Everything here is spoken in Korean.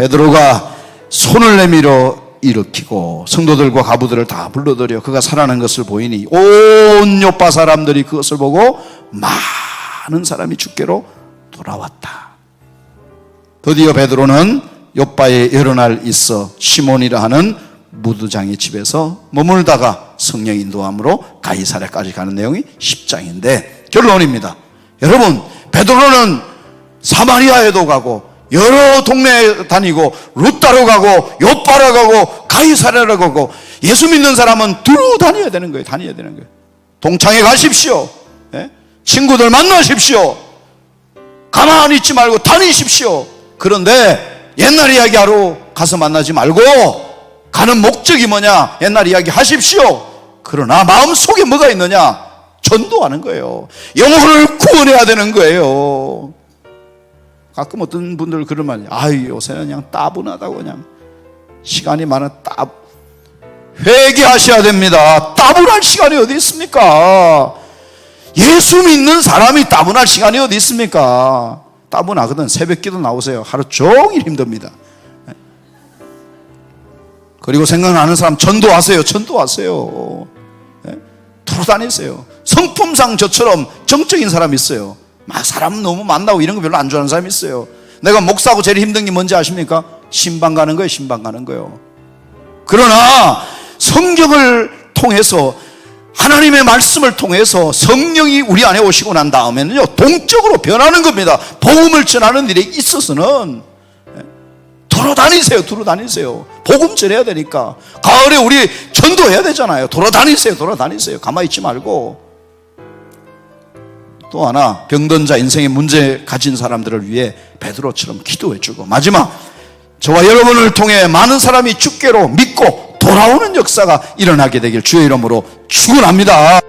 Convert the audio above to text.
베드로가 손을 내밀어 일으키고 성도들과 가부들을 다 불러들여 그가 살아난 것을 보이니 온 요파 사람들이 그것을 보고 많은 사람이 주께로 돌아왔다. 드디어 베드로는 요파에 여러 날 있어 시몬이라 하는 무두장의 집에서 머물다가 성령 인도함으로 가이사랴까지 가는 내용이 10장인데 결론입니다. 여러분 베드로는 사마리아에도 가고 여러 동네에 다니고 루따로 가고 요파로 가고 가이사랴로 가고 예수 믿는 사람은 두루 다녀야 되는 거예요. 다녀야 되는 거예요. 동창회 가십시오. 예? 친구들 만나십시오. 가만히 있지 말고 다니십시오. 그런데 옛날 이야기하러 가서 만나지 말고 가는 목적이 뭐냐? 옛날 이야기 하십시오. 그러나 마음속에 뭐가 있느냐? 전도하는 거예요. 영혼을 구원해야 되는 거예요. 가끔 어떤 분들 그런 말이 아유 요새는 그냥 따분하다고 그냥 시간이 많아 따 회개하셔야 됩니다. 따분할 시간이 어디 있습니까? 예수 믿는 사람이 따분할 시간이 어디 있습니까? 따분하거든 새벽기도 나오세요. 하루 종일 힘듭니다. 그리고 생각나는 사람 전도하세요. 전도하세요. 예? 돌아다니세요. 성품상 저처럼 정적인 사람 있어요. 막 사람 너무 만나고 이런 거 별로 안 좋아하는 사람 있어요. 내가 목사고 제일 힘든 게 뭔지 아십니까? 신방 가는 거예요. 신방 가는 거예요. 그러나 성경을 통해서 하나님의 말씀을 통해서 성령이 우리 안에 오시고 난 다음에는요 동적으로 변하는 겁니다. 복음을 전하는 일에 있어서는 돌아다니세요. 돌아다니세요. 복음 전해야 되니까 가을에 우리 전도해야 되잖아요. 돌아다니세요. 돌아다니세요. 가만히 있지 말고 또 하나 병든 자 인생에 문제 가진 사람들을 위해 베드로처럼 기도해 주고 마지막 저와 여러분을 통해 많은 사람이 주께로 믿고 돌아오는 역사가 일어나게 되길 주의 이름으로 축원합니다.